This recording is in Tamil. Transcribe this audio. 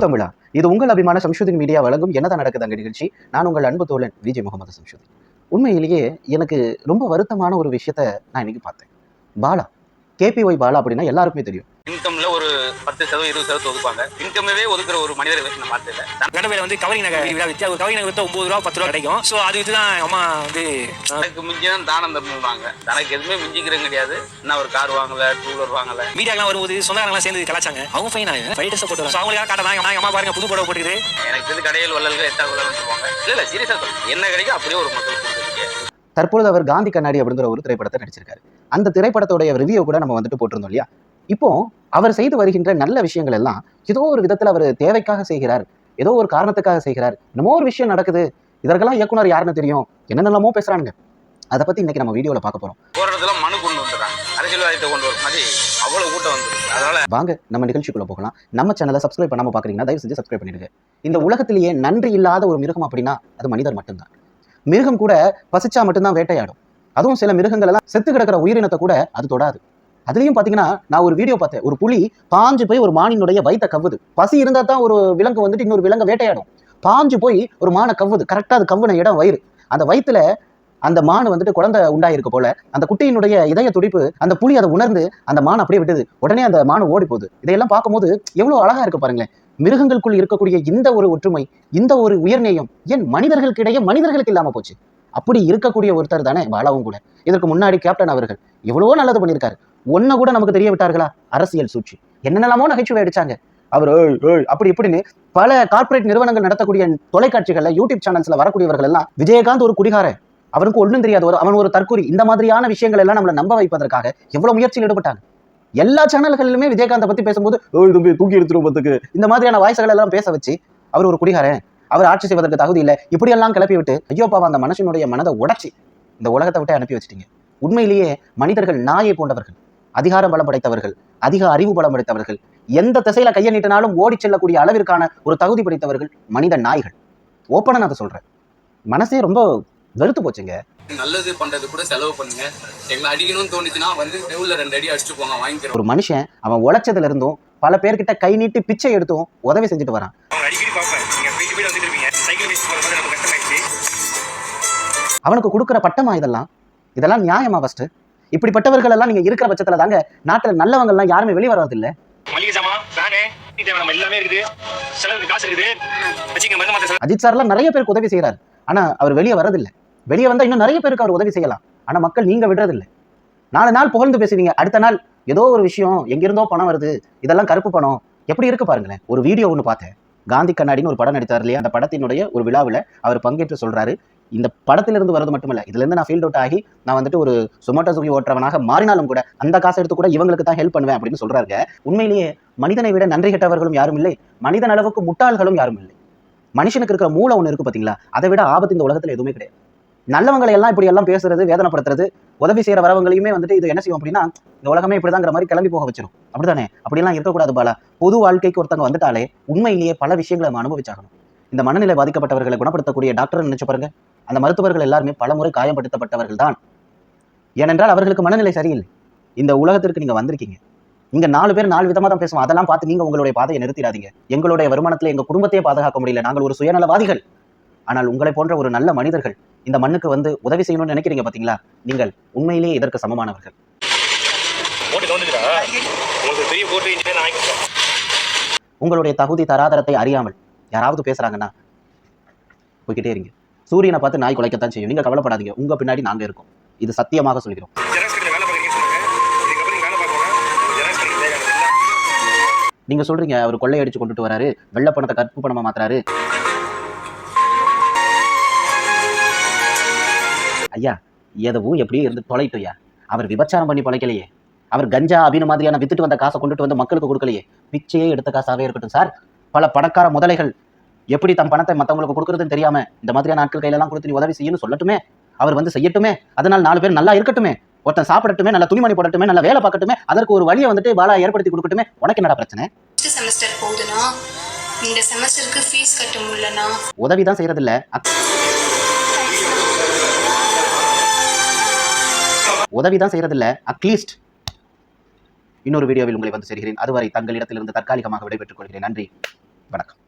தமிழா? இது உங்கள் அபிமான சம்ஷுதின் மீடியா வழங்கும் என்னதான் நடக்குது அங்கே நிகழ்ச்சி? நான் உங்கள் அன்பு தோழன் விஜய் முகமது சம்ஷுதின். உண்மையிலேயே எனக்கு ரொம்ப வருத்தமான ஒரு விஷயத்த நான் இன்னைக்கு பார்த்தேன். பாலா கேபிஒய் பாலா அப்படின்னா எல்லாருக்குமே தெரியும். இன்கம்ல ஒரு பத்து சதவீதம் இருபது சதவீதம் ஒதுக்குவாங்க. இன்கம்மே ஒதுக்குற ஒரு மனிதரை வச்சு நான் பார்த்ததில்ல கண்டபையில வந்து கவரிங் நகை விழா வித்து அது கவரிங் நகை வித்தா ஒன்பது ரூபா பத்து ரூபா கிடைக்கும். ஸோ அது வித்து தான் அம்மா வந்து அஹ், தனக்கு மிஞ்சி தான் தானம் தருவாங்க. தனக்கு எதுவுமே மிஞ்சிக்கிறது கிடையாது. என்ன ஒரு கார் வாங்கல டூ வீலர் வாங்கல. மீடியாக்கெல்லாம் வரும்போது சொந்தக்காரங்களாம் சேர்ந்து கலாச்சாங்க. அவங்க ஃபைன் ஆகும் ஃபைவ் டேஸ் போட்டு ஸோ அவங்களுக்காக காட்டுறாங்க நான் எங்க அம்மா பாருங்க புது படம் போட்டுக்குது எனக்கு தெரிஞ்சு கடையில் வள்ளல்கள் எட்டா வள்ளல்னு சொல்லுவாங்க. இல்ல இல்ல சீரியஸா சொல்றேன். என்ன கிடைக்கும் அப்படியே ஒரு மக்கள் கொடுத்துருக்கீங்க தற்பொழுது அவர் காந்தி கண்ணாடி அப்படிங்கிற ஒரு திரைப்படத்தை நடிச்சிருக்காரு. அந்த திரைப்படத்தோடைய ரிவ்யூ கூட நம்ம வந்துட்டு போட்டிருந்தோம் இல்லையா? இப்போ அவர் செய்து வருகின்ற நல்ல விஷயங்கள் எல்லாம் ஏதோ ஒரு விதத்தில் அவர் தேவைக்காக செய்கிறார். ஏதோ ஒரு காரணத்துக்காக செய்கிறார். என்னமோ ஒரு விஷயம் நடக்குது. இதற்கெல்லாம் இயக்குனர் யாருன்னு தெரியும். என்னென்னமோ பேசுறாங்க அதை பத்தி இன்னைக்கு நம்ம வீடியோல பார்க்க போறோம். போற இடத்துல மனு கொண்டு வந்துடுறாங்க. அரசியல்வாதத்தை கொண்டு வர மாதிரி அவ்வளவு கூட்டம் வந்து. அதனால வாங்க நம்ம நிகழ்ச்சிக்குள்ள போகலாம். நம்ம சேனலை சப்ஸ்கிரைப் பண்ணாம பாக்குறீங்கன்னா தயவு செஞ்சு சப்ஸ்கிரைப் பண்ணிடுங்க. இந்த உலகத்திலேயே நன்றி இல்லாத ஒரு மிருகம் அப்படின்னா அது மனிதர் மட்டும்தான். மிருகம் கூட பசிச்சா மட்டும்தான் வேட்டையாடும். அதுவும் சில மிருகங்கள் எல்லாம் செத்து கிடக்கிற உயிரினத்தை கூட அது தொடாது. அதுலயும் பாத்தீங்கன்னா நான் ஒரு வீடியோ பார்த்தேன். ஒரு புலி பாஞ்சு போய் ஒரு மானினுடைய வயிற்ற கவ்வுது. பசி இருந்தா தான் ஒரு விலங்கு வந்துட்டு இன்னொரு விலங்கை வேட்டையாடும். பாஞ்சு போய் ஒரு மானை கவ்வுது. கரெக்டா அது கவ்வுன இடம் வயிறு. அந்த வயிற்றுல அந்த மான் வந்துட்டு குழந்தை உண்டாயிருக்கு போல அந்த குட்டியினுடைய இதய துடிப்பு அந்த புலி அதை உணர்ந்து அந்த மான் அப்படியே விட்டுது. உடனே அந்த மான் ஓடி போகுது இதையெல்லாம் பார்க்கும்போது எவ்வளோ அழகா இருக்கு பாருங்களேன். மிருகங்களுக்குள் இருக்கக்கூடிய இந்த ஒரு ஒற்றுமை இந்த ஒரு உயர்நேயம் ஏன் மனிதர்களுக்கிடையே மனிதர்களுக்கு இல்லாம போச்சு? அப்படி இருக்கக்கூடிய ஒருத்தர் தானே பாலாவும் கூட. இதற்கு முன்னாடி கேப்டன் அவர்கள் எவ்வளவோ நல்லது பண்ணியிருக்காரு. ஒன்ன கூட நமக்கு தெரிய விட்டார்களா? அரசியல் சூழ்ச்சி. என்னென்னலாமோ நகைச்சுவை அடிச்சாங்க. அவர் அப்படி இப்படின்னு பல கார்ப்பரேட் நிறுவனங்கள் நடத்தக்கூடிய தொலைக்காட்சிகள்ல யூடியூப் சேனல்ஸ்ல வரக்கூடியவர்கள் எல்லாம் விஜயகாந்த் ஒரு குடிகாரன் அவனுக்கு ஒண்ணும் தெரியாது. ஒரு அவன் ஒரு தற்கூரி. இந்த மாதிரியான விஷயங்கள் எல்லாம் நம்மளை நம்ப வைப்பதற்காக எவ்வளவு முயற்சியில் ஈடுபட்டாங்க. எல்லா சேனல்களிலுமே விஜயகாந்தை பத்தி பேசும்போது "ஏய் தம்பி தூக்கி எடுத்துரும் பத்துக்கு இந்த மாதிரியான வாய்ஸ்கள் எல்லாம் பேச வச்சு அவர் ஒரு குடிகாரன். அவர் ஆட்சி செய்வதற்கு தகுதி இல்லை. இப்படியெல்லாம் கிளப்பி விட்டு ஐயோ பாவம் அந்த மனுஷனுடைய மனதை உடச்சி இந்த உலகத்தை விட்டு அனுப்பி வச்சிட்டீங்க. உண்மையிலேயே மனிதர்கள் நாயை போன்றவர்கள் அதிகார பலம் படைத்தவர்கள் அதிக அறிவு பலம் படைத்தவர்கள் எந்த திசையில கையை நீட்டினாலும் ஓடி செல்லக்கூடிய அளவிற்கான ஒரு தகுதி படைத்தவர்கள் மனித நாய்கள். ஓப்பனன் நான் அதை சொல்றேன். மனசே ரொம்ப வெறுத்து போச்சுங்க. நல்லது பண்றது கூட செலவு பண்ணுங்க. எங்களை அடிக்கணும்னு தோணுச்சுன்னா வந்து டெவுல ரெண்டு அடி அடிச்சுட்டு போங்க வாங்கிக்கிறோம். ஒரு மனுஷன் அவன் உழைச்சதுல இருந்தும் பல பேர்கிட்ட கை நீட்டி பிச்சை எடுத்தும் உதவி செஞ்சுட்டு வரான். அவனுக்கு கொடுக்குற பட்டமா இதெல்லாம்? இதெல்லாம் நியாயமா ஃபர்ஸ்ட் இப்படிப்பட்டவர்கள் எல்லாம் நீங்க இருக்கிற பட்சத்துல தாங்க நாட்டுல நல்லவங்க எல்லாம் யாருமே வெளியே வர்றதில்ல. மளிகை சாமான் ஃபேனு தேவை நம்ம எல்லாமே இருக்குது. செலவுக்கு காசு இருக்குது. வச்சுங்க மருந்து மாத்திரை செலவு அஜித் சார்லாம் நிறைய பேருக்கு உதவி செய்யறாரு ஆனா அவர் வெளியே வரதில்ல வெளியே வந்தால் இன்னும் நிறைய பேருக்கு அவர் உதவி செய்யலாம். ஆனால் மக்கள் நீங்கள் விடுறதில்லை. நாலு நாள் புகழ்ந்து பேசுவீங்க. அடுத்த நாள் ஏதோ ஒரு விஷயம் எங்கிருந்தோ பணம் வருது. இதெல்லாம் கருப்பு பணம். எப்படி இருக்கு பாருங்களேன். ஒரு வீடியோ ஒன்று பார்த்தேன். காந்தி கண்ணாடின்னு ஒரு படம் நடித்தார் இல்லையா? அந்த படத்தினுடைய ஒரு விழாவில் அவர் பங்கேற்று சொல்கிறாரு இந்த படத்திலிருந்து வரது மட்டுமல்ல இதுலேருந்து நான் ஃபீல்ட் அவுட் ஆகி நான் வந்துட்டு ஒரு சொமோட்டோ சுகி ஓட்டுறவனாக மாறினாலும் கூட அந்த காசை எடுத்து கூட இவங்களுக்கு தான் ஹெல்ப் பண்ணுவேன் அப்படின்னு சொல்றாருங்க. உண்மையிலேயே மனிதனை விட நன்றி கெட்டவர்களும் யாரும் இல்லை. மனிதன் அளவுக்கு முட்டாள்களும் யாரும் இல்லை. மனுஷனுக்கு இருக்கிற மூளை ஒன்று இருக்குது பார்த்தீங்களா அதை விட ஆபத்து இந்த உலகத்தில் எதுவுமே கிடையாது. நல்லவங்களை எல்லாம் இப்படி எல்லாம் பேசுறது வேதனைப்படுத்துறது உதவி செய்யற வரவங்களையுமே வந்துட்டு இது என்ன செய்யும் அப்படின்னா இந்த உலகமே இப்படிதாங்கிற மாதிரி கிளம்பி போக வச்சிடும் அப்படிதானே அப்படிலாம் இருக்கக்கூடாது பாலா. பொது வாழ்க்கைக்கு ஒருத்தவங்க வந்துட்டாலே உண்மையிலேயே பல விஷயங்களை நம்ம அனுபவிச்சாகணும். இந்த மனநிலை பாதிக்கப்பட்டவர்களை குணப்படுத்தக்கூடிய டாக்டர் நினைச்சு பாருங்க. அந்த மருத்துவர்கள் எல்லாருமே பலமுறை காயப்படுத்தப்பட்டவர்கள் தான். ஏனென்றால் அவர்களுக்கு மனநிலை சரியில்லை. இந்த உலகத்திற்கு நீங்க வந்திருக்கீங்க. இங்க நாலு பேர் நாலு விதமா தான் பேசுவோம். அதெல்லாம் பார்த்து நீங்க உங்களுடைய பாதையை நிறுத்திடாதீங்க. எங்களுடைய வருமானத்துல எங்க குடும்பத்தையே பாதுகாக்க முடியல. நாங்கள் ஒரு சுயநலவாதிகள். ஆனால் உங்களை போன்ற ஒரு நல்ல மனிதர்கள் இந்த மண்ணுக்கு வந்து உதவி செய்யணும்னு நினைக்கிறீங்க பாத்தீங்களா? நீங்கள் உண்மையிலேயே இதற்கு சமமானவர்கள். உங்களுடைய தகுதி தராதரத்தை அறியாமல் யாராவது பேசுறாங்கன்னா போய்கிட்டே இருங்க. சூரியனை பார்த்து நாய் குலைக்கத்தான் செய்யும். நீங்க கவலைப்படாதீங்க. உங்க பின்னாடி நாங்க இருக்கோம். இது சத்தியமாக சொல்கிறோம். நீங்க சொல்றீங்க அவர் கொள்ளையடிச்சு கொண்டுட்டு வராரு. வெள்ள பணத்தை கற்பு பணமா மாத்துறாரு. ஐயா எதவும் எப்படியும் இருந்து தொலைட்டும் ஐயா அவர் விபச்சாரம் பண்ணி பழைக்கலையே. அவர் கஞ்சா அபின மாதிரியான வித்துட்டு வந்த காசை கொண்டுட்டு வந்து மக்களுக்கு கொடுக்கலையே. பிச்சையே எடுத்த காசாவே இருக்கட்டும் சார். பல பணக்கார முதலைகள் எப்படி தம் பணத்தை மத்தவங்களுக்கு கொடுக்கறதுன்னு தெரியாம இந்த மாதிரியான ஆட்கள் கையில எல்லாம் கொடுத்து நீ உதவி செய்யணும்னு சொல்லட்டுமே? அவர் வந்து செய்யட்டுமே? அதனால் நாலு பேர் நல்லா இருக்கட்டுமே? ஒருத்தன் சாப்பிடட்டுமே? நல்ல துணிமணி போடட்டுமே? நல்ல வேலை பார்க்கட்டுமே? அதற்கு ஒரு வழியை வந்துட்டு பாலா ஏற்படுத்தி கொடுக்கட்டுமே? உனக்கு என்னடா பிரச்சனை? செமஸ்டர் போகுதுன்னா இந்த செமஸ்டருக்கு ஃபீஸ் கட்ட முடியலனா உதவி தான் செய்யறதில்ல. உதவி தான் செய்யறதில்ல அட்லீஸ்ட் இன்னொரு வீடியோவில் உங்களை வந்து சேர்கிறேன். அதுவரை தங்களிடத்திலிருந்து தற்காலிகமாக விடைபெற்றுக் கொள்கிறேன். நன்றி. வணக்கம்.